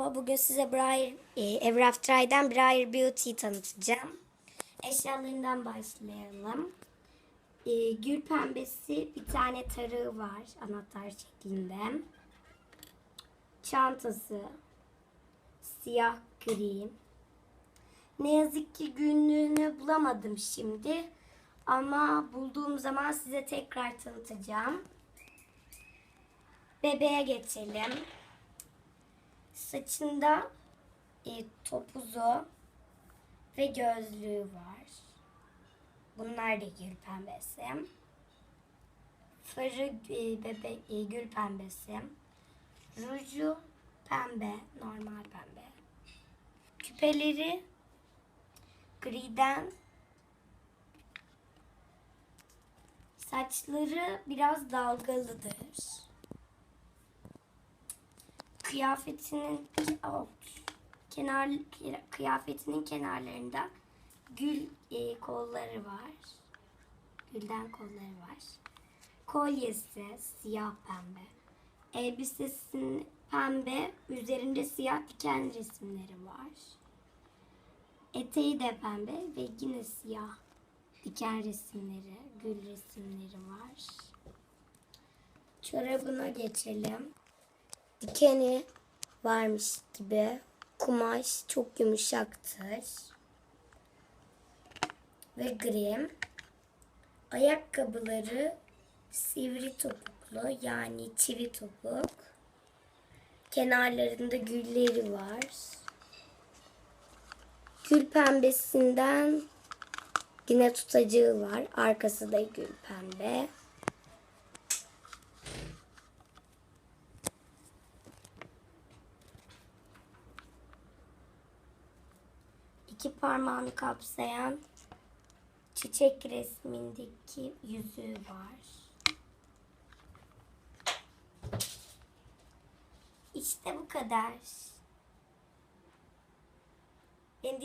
Merhaba, bugün size Briar, e, Ever After Eye'den Briar Beauty'yi tanıtacağım. Eşyalarından başlayalım. E, gül pembesi bir tane tarığı var anahtar şeklinde. Çantası siyah gri. Ne yazık ki günlüğünü bulamadım şimdi. Ama bulduğum zaman size tekrar tanıtacağım. Bebeğe geçelim. Saçında e, topuzu ve gözlüğü var. Bunlar da gül pembesi. Farı e, bebek e, gül pembesi. Ruju pembe, normal pembe. Küpeleri griden. Saçları biraz dalgalıdır kıyafetinin oh, kenar kıyafetinin kenarlarında gül e, kolları var. Gülden kolları var. Kolyesi siyah pembe. Elbisesinin pembe, üzerinde siyah diken resimleri var. Eteği de pembe ve yine siyah diken resimleri, gül resimleri var. Çorabına geçelim dikeni varmış gibi. Kumaş çok yumuşaktır. Ve gri. Ayakkabıları sivri topuklu yani çivi topuk. Kenarlarında gülleri var. Gül pembesinden yine tutacağı var. Arkası da gül pembe. İki parmağını kapsayan çiçek resmindeki yüzüğü var. İşte bu kadar. Beni